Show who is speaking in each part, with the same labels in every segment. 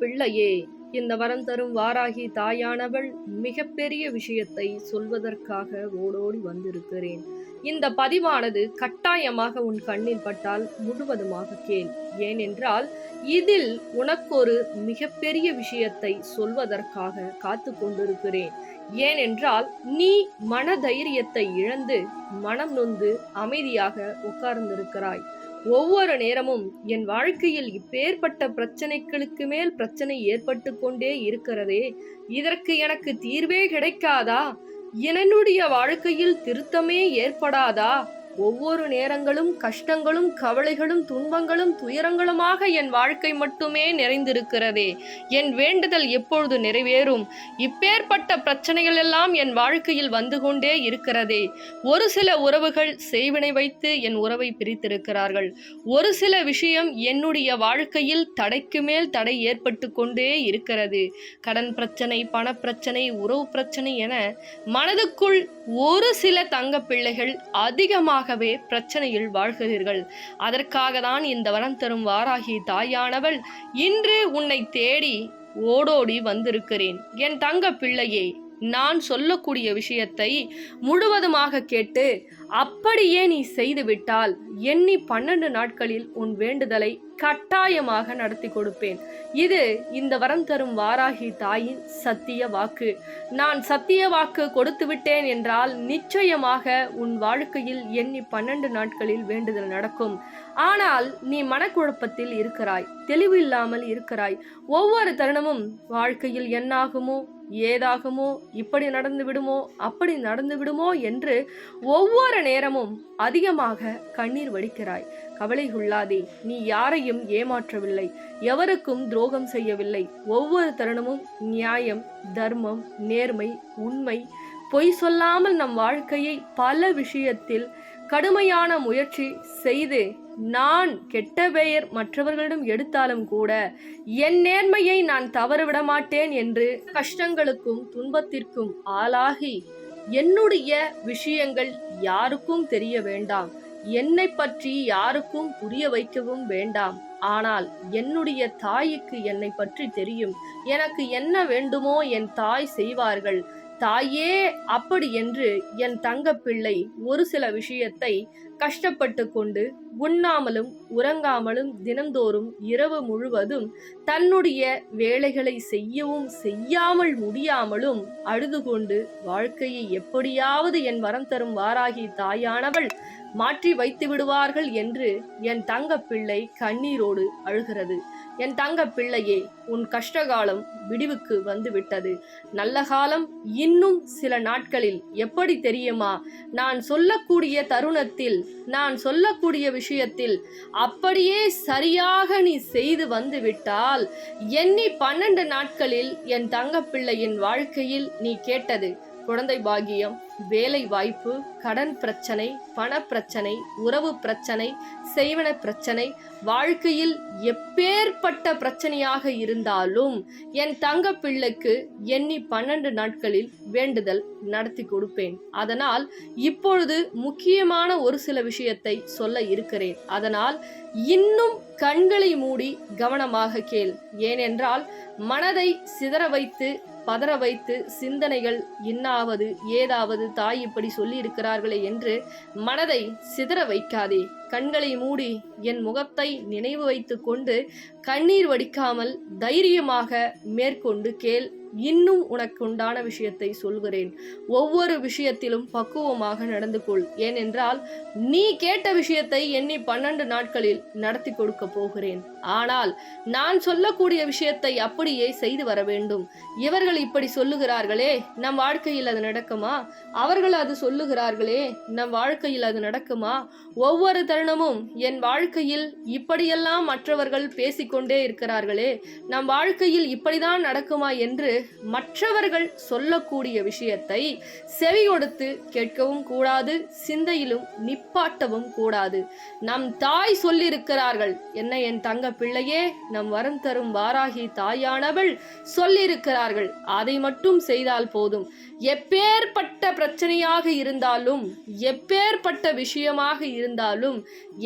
Speaker 1: பிள்ளையே இந்த வரம் தரும் வாராகி தாயானவள் மிகப்பெரிய விஷயத்தை சொல்வதற்காக ஓடோடி வந்திருக்கிறேன். இந்த பதிவானது கட்டாயமாக உன் கண்ணில் பட்டால் முழுவதுமாக கேள். ஏனென்றால் இதில் உனக்கொரு மிகப்பெரிய விஷயத்தை சொல்வதற்காக காத்து கொண்டிருக்கிறேன். ஏனென்றால் நீ மனதைரியத்தை இழந்து மனம் நொந்து அமைதியாக உட்கார்ந்திருக்கிறாய். ஒவ்வொரு நேரமும் என் வாழ்க்கையில் இப்பேற்பட்ட பிரச்சனைகளுக்கு மேல் பிரச்சனை ஏற்பட்டு கொண்டே இருக்கிறதே. இதற்கு எனக்கு தீர்வே கிடைக்காதா? என்னுடைய வாழ்க்கையில் திருத்தமே ஏற்படாதா? ஒவ்வொரு நேரங்களும் கஷ்டங்களும் கவலைகளும் துன்பங்களும் துயரங்களுமாக என் வாழ்க்கை மட்டுமே நிறைந்திருக்கிறதே. என் வேண்டுதல் எப்பொழுது நிறைவேறும்? இப்பேற்பட்ட பிரச்சனைகள் எல்லாம் என் வாழ்க்கையில் வந்து கொண்டே இருக்கிறதே. ஒரு சில உறவுகள் செய்வினை வைத்து என் உறவை பிரித்திருக்கிறார்கள். ஒரு சில விஷயம் என்னுடைய வாழ்க்கையில் தடைக்கு மேல் தடை ஏற்பட்டு கொண்டே இருக்கிறது. கடன் பிரச்சனை பணப்பிரச்சனை உறவு பிரச்சனை என மனதுக்குள் ஒரு சில தங்க பிள்ளைகள் அதிகமாகவே பிரச்சனையில் வாழ்கிறீர்கள். அதற்காக தான் இந்த வரம் தரும் வாராகி தாயானவள் இன்று உன்னை தேடி ஓடோடி வந்திருக்கிறேன். என் தங்க பிள்ளையே நான் சொல்லக்கூடிய விஷயத்தை முழுவதுமாக கேட்டு அப்படியே நீ செய்துவிட்டால் எண்ணி பன்னெண்டு நாட்களில் உன் வேண்டுதலை கட்டாயமாக நடத்தி கொடுப்பேன். இது இந்த வரம் தரும் வாராகி தாயின் சத்திய வாக்கு. நான் சத்திய வாக்கு கொடுத்து விட்டேன் என்றால் நிச்சயமாக உன் வாழ்க்கையில் எண்ணி பன்னெண்டு நாட்களில் வேண்டுதல் நடக்கும். ஆனால் நீ மனக்குழப்பத்தில் இருக்கிறாய் தெளிவு இல்லாமல் இருக்கிறாய். ஒவ்வொரு தருணமும் வாழ்க்கையில் என்னாகுமோ ஏதாகுமோ? இப்படி நடந்து விடுமோ? அப்படி நடந்து விடுமோ? என்று ஒவ்வொரு நேரமும் அதிகமாக கண்ணீர் வடிக்கிறாய். கவலை கொள்ளாதே நீ யாரையும் ஏமாற்றவில்லை. எவருக்கும் துரோகம் செய்யவில்லை. ஒவ்வொரு தருணமும் நியாயம் தர்மம் நேர்மை உண்மை பொய் சொல்லாமல் நம் வாழ்க்கையை பல விஷயத்தில் கடுமையான முயற்சி செய்து நான் கெட்ட பெயர் மற்றவர்களிடம் எடுத்தாலும் கூட என் நேர்மையை நான் தவறவிட மாட்டேன் என்று கஷ்டங்களுக்கும் துன்பத்திற்கும் ஆளாகி என்னுடைய விஷயங்கள் யாருக்கும் தெரிய வேண்டாம். என்னை பற்றி யாருக்கும் புரிய வைக்கவும் வேண்டாம். ஆனால் என்னுடைய தாய்க்கு என்னை பற்றி தெரியும். எனக்கு என்ன வேண்டுமோ என் தாய் செய்வார்கள். தாயே அப்படி என்று என் தங்க பிள்ளை ஒரு சில விஷயத்தை கஷ்டப்பட்டு கொண்டு உண்ணாமலும் உறங்காமலும் தினந்தோறும் இரவு முழுவதும் தன்னுடைய வேலைகளை செய்யவும் செய்யாமல் முடியாமலும் அழுது கொண்டு வாழ்க்கையை எப்படியாவது என் வரம் தரும் வாராகி தாயானவள் மாற்றி வைத்து விடுவார்கள் என்று என் தங்க பிள்ளை கண்ணீரோடு அழுகிறது. என் தங்க பிள்ளையே உன் கஷ்டகாலம் விடிவுக்கு வந்துவிட்டது. நல்ல காலம் இன்னும் சில நாட்களில் எப்படி தெரியுமா? நான் சொல்லக்கூடிய தருணத்தில் நான் சொல்லக்கூடிய விஷயத்தில் அப்படியே சரியாக நீ செய்து வந்துவிட்டால் எண்ணி பன்னெண்டு நாட்களில் என் தங்க பிள்ளையின் வாழ்க்கையில் நீ கேட்டது குழந்தை பாகியம் வேலை வாய்ப்பு கடன் பிரச்சனை பணப்பிரச்சனை உறவு பிரச்சனை செய்வன பிரச்சனை வாழ்க்கையில் எப்பேற்பட்ட பிரச்சனையாக இருந்தாலும் என் தங்க பிள்ளைக்கு எண்ணி பன்னெண்டு நாட்களில் வேண்டுதல் நடத்தி கொடுப்பேன். அதனால் இப்பொழுது முக்கியமான ஒரு சில விஷயத்தை சொல்ல இருக்கிறேன். அதனால் இன்னும் கண்களை மூடி கவனமாக கேள். ஏனென்றால் மனதை சிதற வைத்து பதற வைத்து சிந்தனைகள் இன்னாவது ஏதாவது தாய் இப்படி சொல்லி இருக்கிறார்களே என்று மனதை சிதற வைக்காதே. கண்களை மூடி என் முகத்தை நினைவு வைத்து கொண்டு கண்ணீர் வடிக்காமல் தைரியமாக மேற்கொண்டு கேள். இன்னும் உனக்கு உண்டான விஷயத்தை சொல்கிறேன். ஒவ்வொரு விஷயத்திலும் பக்குவமாக நடந்து கொள். ஏனென்றால் நீ கேட்ட விஷயத்தை எண்ணி பன்னெண்டு நாட்களில் நடத்தி கொடுக்க போகிறேன். ஆனால் நான் சொல்லக்கூடிய விஷயத்தை அப்படியே செய்து வர வேண்டும். இவர்கள் இப்படி சொல்லுகிறார்களே நம் வாழ்க்கையில் அது நடக்குமா? அவர்கள் அது சொல்லுகிறார்களே நம் வாழ்க்கையில் அது நடக்குமா? ஒவ்வொரு தருணமும் என் வாழ்க்கையில் இப்படியெல்லாம் மற்றவர்கள் பேசிக்கொண்டே இருக்கிறார்களே. நம் வாழ்க்கையில் இப்படிதான் நடக்குமா என்று மற்றவர்கள் சொல்லக்கூடிய விஷயத்தை செவி கொடுத்து கேட்கவும் கூடாது சிந்தையிலும் நிப்பாட்டவும் கூடாது. நம் தாய் சொல்லியிருக்கிறார்கள் என்ன என் தங்க பிள்ளையே நம் வரம் தரும் வாராகி தாயானவள் சொல்லியிருக்கிறார்கள். அதை மட்டும் செய்தால் போதும். எப்பேற்பட்ட பிரச்சனையாக இருந்தாலும் எப்பேற்பட்ட விஷயமாக இருந்தாலும்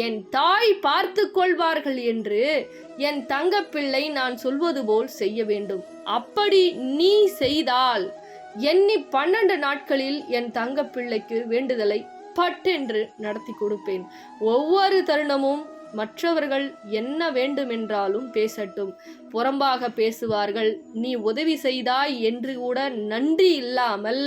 Speaker 1: என் தாய் பார்த்து கொள்வார்கள் என்று என் தங்கப்பிள்ளை நான் சொல்வது போல் செய்ய வேண்டும். அப்படி நீ செய்தால் எண்ணி பன்னெண்டு நாட்களில் என் தங்கப்பிள்ளைக்கு வேண்டுதலை பட்டென்று நடத்தி கொடுப்பேன். ஒவ்வொரு தருணமும் மற்றவர்கள் என்ன வேண்டுமென்றாலும் பேசட்டும். புறம்பாக பேசுவார்கள் நீ உதவி செய்தாய் என்று கூட நன்றி இல்லாமல்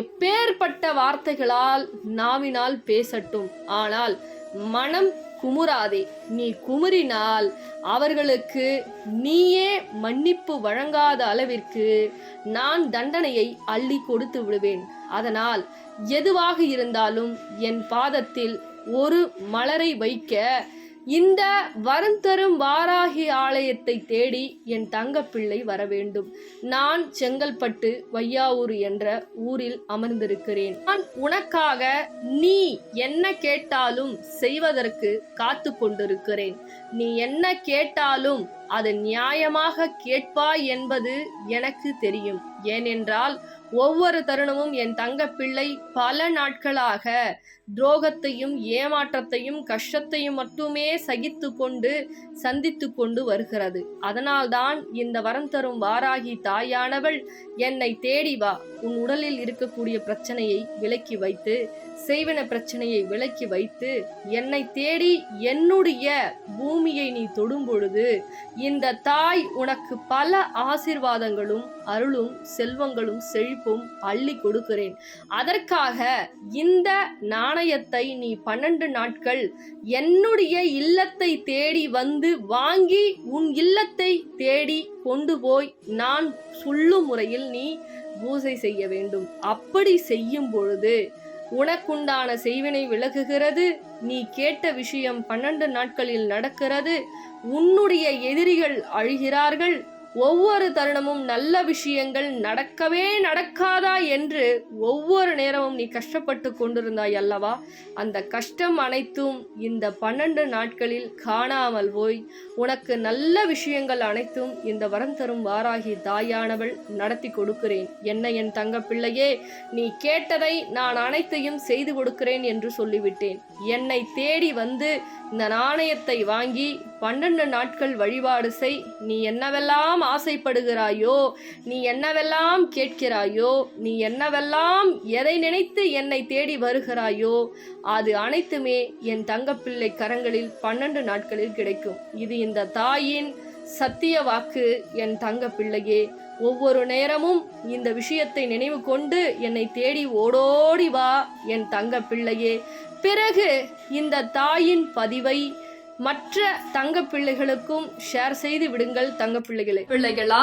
Speaker 1: எப்பேற்பட்ட வார்த்தைகளால் நாவினால் பேசட்டும். ஆனால் மனம் குமுறாதே. நீ குமுறினால் அவர்களுக்கு நீயே மன்னிப்பு வழங்காத அளவிற்கு நான் தண்டனையை அள்ளி கொடுத்து விடுவேன். அதனால் எதுவாக இருந்தாலும் என் பாதத்தில் ஒரு மலரை வைக்க இந்த வரம் தரும் வாராகி ஆலயத்தை தேடி என் தங்கப்பிள்ளை வர வேண்டும். நான் செங்கல்பட்டு வையாவூர் என்ற ஊரில் அமர்ந்திருக்கிறேன். நான் உனக்காக நீ என்ன கேட்டாலும் செய்வதற்கு காத்து கொண்டிருக்கிறேன். நீ என்ன கேட்டாலும் அது நியாயமாக கேட்பாய் என்பது எனக்கு தெரியும். ஏனென்றால் ஒவ்வொரு தருணமும் என் தங்கப்பிள்ளை பல நாட்களாக துரோகத்தையும் ஏமாற்றத்தையும் கஷ்டத்தையும் மட்டுமே சகித்து கொண்டு சந்தித்து கொண்டு வருகிறது. அதனால்தான் இந்த வரம் தரும் வாராகி தாயானவள் என்னை தேடி வா. உன் உடலில் இருக்கக்கூடிய பிரச்சனையை விலக்கி வைத்து செய்வன பிரச்சனையை விலக்கி வைத்து என்னை தேடி என்னுடைய பூமியை நீ தொடும் பொழுது இந்த தாய் உனக்கு பல ஆசிர்வாதங்களும் அருளும் செல்வங்களும் செழிப்பும் அள்ளி கொடுக்கிறேன். அதற்காக இந்த நாணயத்தை நீ பன்னெண்டு நாட்கள் என்னுடைய இல்லத்தை தேடி வந்து வாங்கி உன் இல்லத்தை தேடி கொண்டு போய் நான் சொல்லும் முறையில் நீ பூசை செய்ய வேண்டும். அப்படி செய்யும் பொழுது உனக்குண்டான செய்வினை விலகுகிறது நீ கேட்ட விஷயம் பன்னெண்டு நாட்களில் நடக்கிறது. உன்னுடைய எதிரிகள் அழுகிறார்கள். ஒவ்வொரு தருணமும் நல்ல விஷயங்கள் நடக்கவே நடக்காதா என்று ஒவ்வொரு நேரமும் நீ கஷ்டப்பட்டு கொண்டிருந்தாய் அல்லவா? அந்த கஷ்டம் அனைத்தும் இந்த பன்னெண்டு நாட்களில் காணாமல் போய் உனக்கு நல்ல விஷயங்கள் அனைத்தும் இந்த வரம் தரும் வாராகி தாயானவள் நடத்தி கொடுக்கிறேன். என்ன என் தங்க பிள்ளையே நீ கேட்டதை நான் அனைத்தையும் செய்து கொடுக்கிறேன் என்று சொல்லிவிட்டேன். என்னை தேடி வந்து இந்த நாணயத்தை வாங்கி பன்னெண்டு நாட்கள் வழிபாடு செய். நீ என்னவெல்லாம் ஆசைப்படுகிறாயோ நீ என்னவெல்லாம் கேட்கிறாயோ நீ என்னவெல்லாம் எதை நினைத்து என்னை தேடி வருகிறாயோ அது அனைத்துமே என் தங்கப்பிள்ளை கரங்களில் பன்னெண்டு நாட்களில் கிடைக்கும். இது இந்த தாயின் சத்திய வாக்கு. என் தங்க பிள்ளையே ஒவ்வொரு நேரமும் இந்த விஷயத்தை நினைவு கொண்டு என்னை தேடி ஓடோடி வா. என் தங்க பிள்ளையே பிறகு இந்த தாயின் பதிவை மற்ற தங்க பிள்ளைகளுக்கும் ஷேர் செய்து விடுங்கள் தங்க பிள்ளைகளை. பிள்ளைகளா